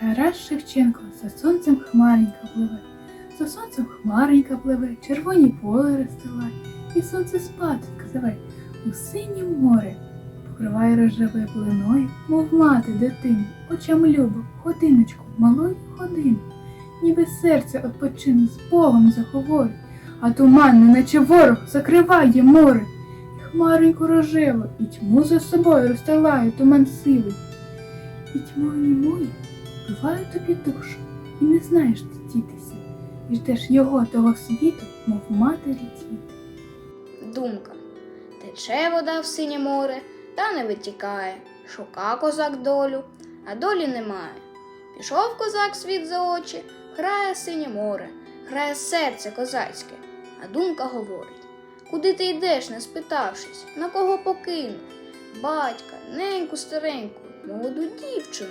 Тарас Шевченко за сонцем хмаренька пливе, за сонцем хмаренька пливе, червоні поле розстилає, і сонце спатенька зове у синє море, покриває рожевою плиною, мов мати дитину, очам любо, годиночку, малої години, ніби серце odpoczyне з Богом заговорить, а туман, неначе ворог, закриває море, і хмареньку рожеву, і тьму за собою розстилає туман сивий, і тьмою німою вбиває тобі душу, і не знаєш ти дітися, і ждеш його того світу, мов матері цвіт. Думка. Тече вода в синє море, та не витікає. Шука козак долю, а долі немає. Пішов козак світ за очі, грає синє море, грає серце козацьке, а думка говорить. Куди ти йдеш, не спитавшись, на кого покинув? Батька, неньку стареньку, молоду дівчину.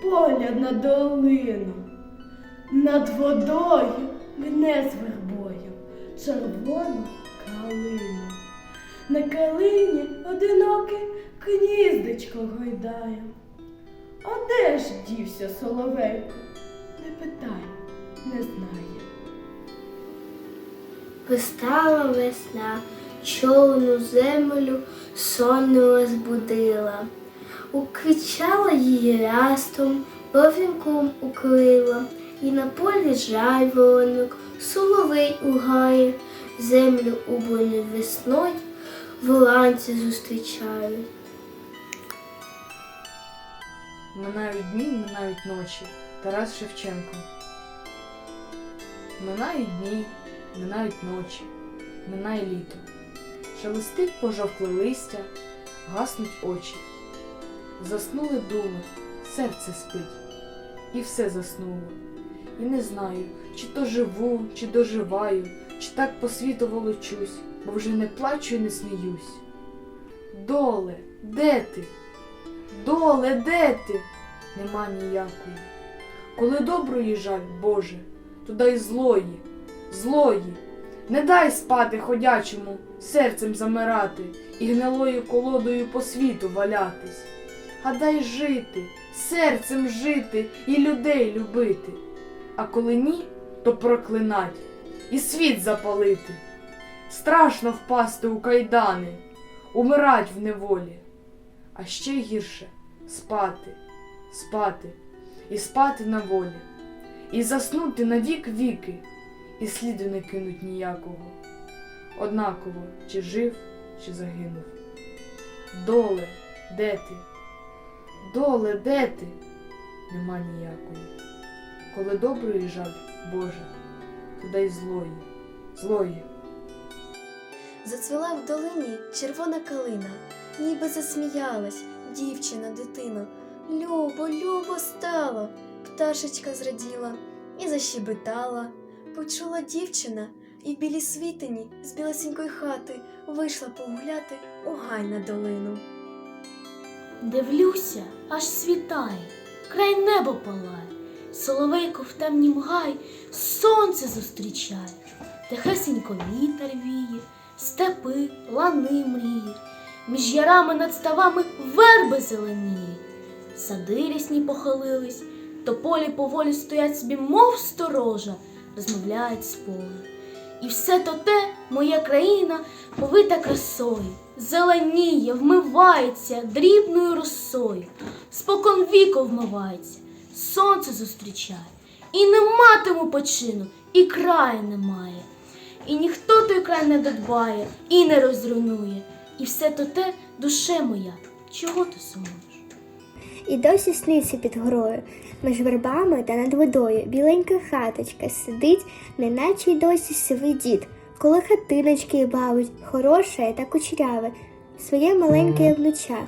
з поля на долину. Над водою гне з вербою червона калина. На калині одиноке гніздечко гойдає. А де ж дівся соловейко? Не питай, не знає. Вистала весна, човну землю сонно розбудила, укричала її рястом, бовінком укрила, і на полі жайворонок, соловей у гаї, землю убрану весною, вранці зустрічають. Минають дні, минають ночі. Тарас Шевченко. Минають дні, минають ночі, минає літо. Шелестить пожовкле листя, гаснуть очі. Заснули думи, серце спить, і все заснуло. І не знаю, чи то живу, чи доживаю, чи так по світу волочусь, бо вже не плачу і не сміюсь. Доле, де ти? Доле, де ти? Нема ніякої. Коли доброї жаль, Боже, то дай злої, злої. Не дай спати ходячому, серцем замирати і гнилою колодою по світу валятись. А дай жити, серцем жити і людей любити. А коли ні, то проклинать і світ запалити. Страшно впасти у кайдани, умирать в неволі. А ще гірше спати, спати і спати на волі, і заснути на вік віки, і сліду не кинуть ніякого. Однаково, чи жив, чи загинув. Доле, де ти? Доле, де ти? Нема ніякої. Коли доброї жаль, Боже, то дай злої, злої. Зацвіла в долині червона калина, ніби засміялась дівчина, дитино. Любо, любо стало. Пташечка зраділа і защебетала. Почула дівчина, і в білій світині з білосінької хати вийшла погуляти у гай на долину. Дивлюся, аж світає, край небо палає, соловейко в темнім гай сонце зустрічає, тихесенько вітер віє, степи, лани мріє, між ярами над ставами верби зеленіє, сади рясні похилились, тополі поволі стоять собі, мов сторожа, розмовляють з поля. І все то те, моя країна, повита красою, зеленіє, вмивається дрібною росою, спокон віку вмивається, сонце зустрічає, і не матиму почину, і краю немає. І ніхто той край не додбає і не розруйнує. І все то те, душе моя, чого ти сумуєш? І досі сниться під горою, між вербами та над водою біленька хаточка сидить, неначе й досі сивий дід, коли хатиночки бавить, хороше та кучеряве, своє маленьке внуча.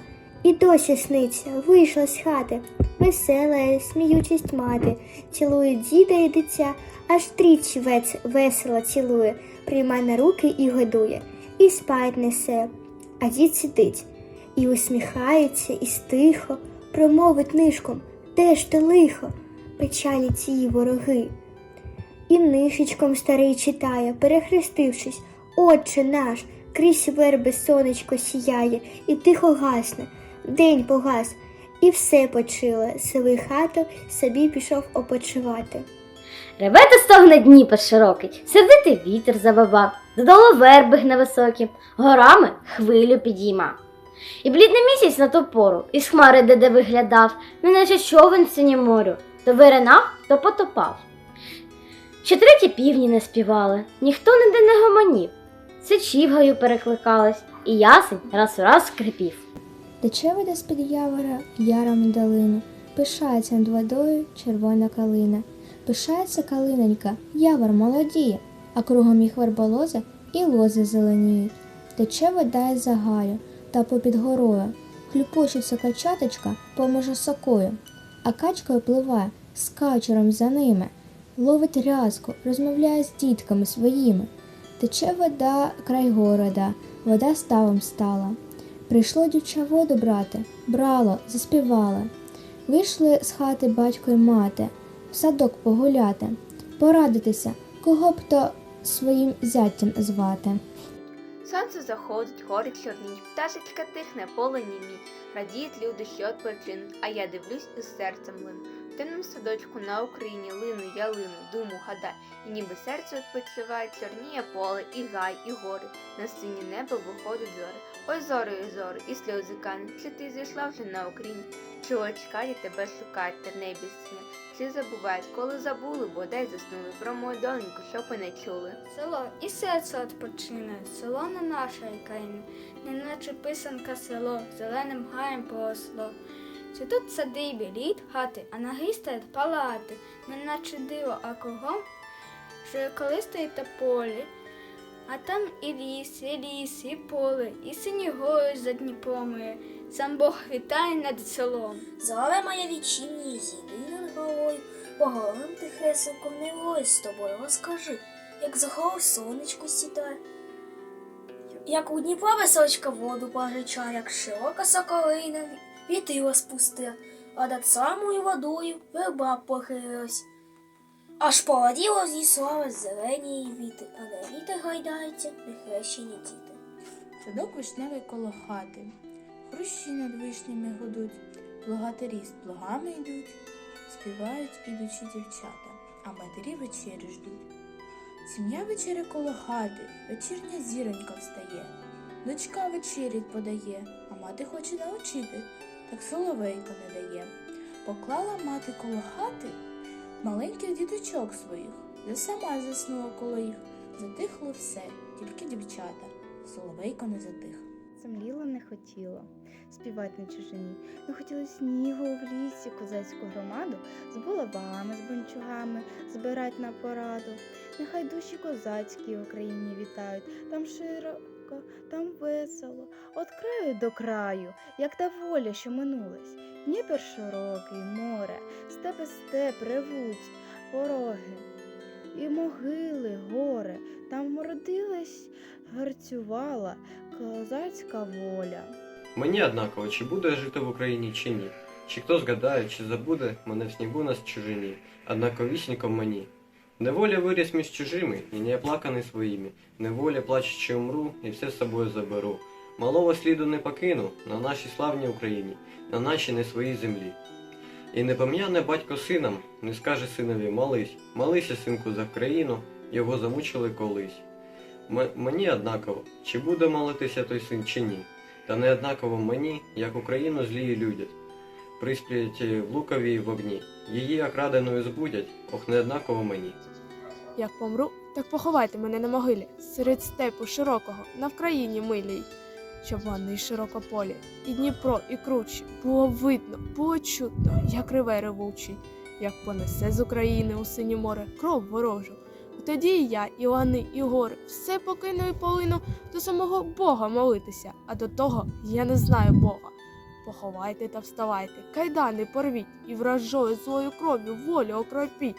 І досі сниться, вийшла з хати, весела, сміючість мати, цілує діда і дитя, аж тричі вец, весело цілує, приймає на руки і годує, і спать несе. А дід сидить. І усміхається, і стихо. Промовить нишком, де ж те лихо, печалі ці вороги. І нишечком старий читає, перехрестившись, Отче наш, крізь верби сонечко сіяє, і тихо гасне, день погас, і все почило, сивий хату собі пішов опочивати. Ребете стогне Дніпер широкий, сердитий вітер завивав, додолу верби гне високі, горами хвилю підійма. І блідний місяць на ту пору із хмари де де виглядав, неначе човен в синім морю, то виринав, то потопав. Ще треті півні не співали, ніхто ніде не гомонів, сичі в гаю перекликались, і ясень раз у раз скрипів. Тече вода з-під явора яром долину, пишається над водою червона калина. Пишається калинонька, явор молодіє, а кругом їх верболози і лози зеленіють. Тече вода із загаю та попід горою, хлюпочеться качаточка поміж осокою, а качка пливає з качером за ними, ловить рязку, розмовляє з дітками своїми. Тече вода край города, вода ставом стала. Прийшло дівча воду брати, брало, заспівали. Вийшли з хати батько й мати, в садок погуляти, порадитися, кого б то своїм зятям звати. Сонце заходить, гори чорніють, пташечка тихне, поле німі. Радіють люди, що відпочинуть, а я дивлюсь із серцем лину. В садочку на Україні лину, я лину, думу, гадай, і ніби серце відпочиває, чорніє поле, і гай, і гори. На синє небо виходять зори. Ой, зори, ой, зори, і сльози кануть. Чи ти зійшла вже на Україні? Чого чекає, тебе шукають, та небі сне. Чи забувають, коли забули, бодай заснули про мою доньку, щоб і не чули. Село і серце відпочине, село не наша країна, неначе писанка село, зеленим гаєм поросло. Тут сади й хати, а на грі стоять палати, неначе диво, а кругом, що коли стоїть та полі, а там і ліс, і ліс, і поле, і сині гори за Дніпром є. Сам Бог вітає над селом. Зале моя вічімні, зійди над головою, поговорим тихесенько в неволі з тобою, розкажи, як за гору сонечко сідає, як у Дніпра височка воду погреча, як широка соколина вітила спустила, а над самою водою верба похилилась. Аж поладіло зі зелені віти, а на вітер гайдається нехрещені діти. Садок вишневий коло хати, хрущі над вишнями гудуть, плугатирі з плугами йдуть, співають ідучі дівчата, а матері вечері ждуть. Сім'я вечері коло хати, вечірня зіронька встає, дочка вечерять подає, а мати хоче научити, так соловейко не дає. Поклала мати коло хати маленьких діточок своїх, де сама заснула коло їх. Затихло все, тільки дівчата. Соловейко не затих. Земліла не хотіла співати на чужині, не хотіла снігу в лісі, козацьку громаду з булавами, з бунчугами збирать на пораду. Нехай душі козацькі в Україні вітають, там широко, там весело, от краю до краю, як та воля, що минулась. Дніпер широкий, море, степи степ ревуть, пороги. І могили, гори, там родилась, гарцювала козацька воля. Мені однаково, чи буду я жити в Україні, чи ні. Чи хто згадає, чи забуде мене в снігу на чужині, однаковісіньком мені. Неволя виріс між чужими, і не оплаканий своїми. Неволя плачучи умру, і все з собою заберу. Малого сліду не покину на нашій славній Україні, на нашій не своїй землі. І не пом'яне батько сином, не скаже синові молись, молися, синку, за країну, його замучили колись. М- мені однаково, чи буде молитися той син, чи ні. Та не однаково мені, як Україну злії людять. Присплять в луковій вогні, її окраденою збудять, ох, не однаково мені. Як помру, так поховайте мене на могилі, серед степу широкого, на Вкраїні милій, щоб ванний широко полі, і Дніпро, і кручі, було видно, було чутно, як реве ревучий, як понесе з України у синє море кров ворожу. Тоді і я, і лани, і гори, все покину і полину до самого Бога молитися, а до того я не знаю Бога. Поховайте та вставайте, кайдани порвіть, і вражою злою кров'ю волю окропіть.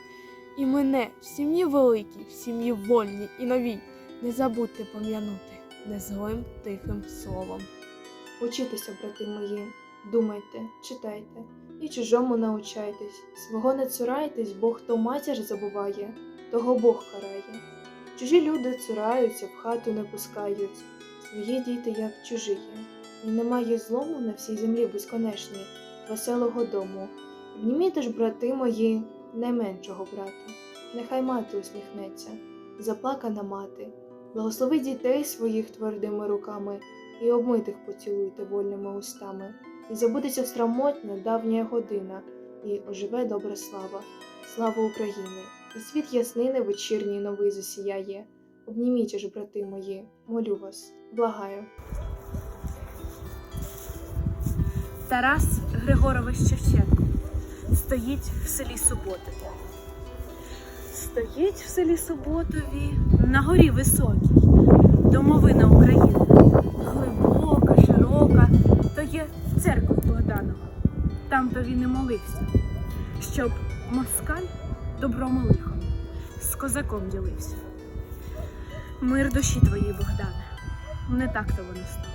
І мене в сім'ї великій, в сім'ї вольній і новій. Не забудьте пом'янути незлим тихим словом. Учітеся, брати мої, думайте, читайте і чужому научайтесь. Свого не цурайтесь, бо хто матір забуває, того Бог карає. Чужі люди цураються, в хату не пускають, свої діти як чужі є. І немає злому на всій землі безконечній, веселого дому. Обніміте ж, брати мої, найменшого брата, нехай мати усміхнеться, заплакана мати, благослови дітей своїх твердими руками і обмитих поцілуйте вольними устами. І забудеться страмотня давня година, і оживе добра слава, слава України, і світ яснини вечірній новий засіяє. Обніміть ж, брати мої, молю вас, благаю. Тарас Григорович Шевченко стоїть в селі Суботові. Стоїть в селі Суботові на горі високій, домовина України. Глибока, широка, то є церква Богданова. Там то він і молився, щоб москаль добром лихом з козаком ділився. Мир душі твоїй, Богдане, не так то воно стало.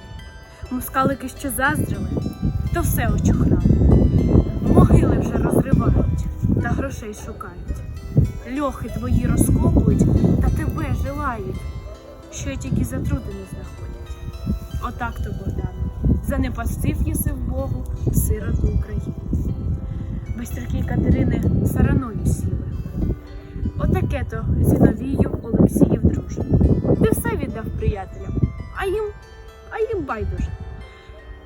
Москалики, що заздрили, то все очухрали. Могили вже розривають та грошей шукають. Льохи твої розкопують та тебе жилають, що й тільки затрути не знаходять. Отак то, Богдане, занепастив єси в Богу сироту України. Бистряки Катерини сараною сіли. Отаке то Зіновію Олексіїв друже. Ти все віддав приятелям, а їм, а їм байдуже.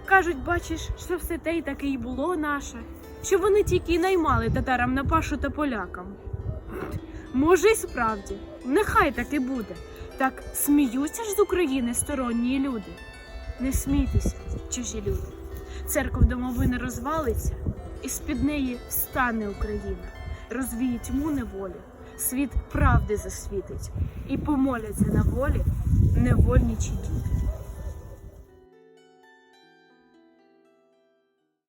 Кажуть, бачиш, що все те й таке й було наше, що вони тільки й наймали татарам на пашу та полякам. Може, й справді, нехай так і буде. Так сміються ж з України сторонні люди. Не смійтеся, чужі люди. Церков домовини розвалиться, і з-під неї встане Україна, розвіє тьму неволі, світ правди засвітить, і помоляться на волі невольничі діти.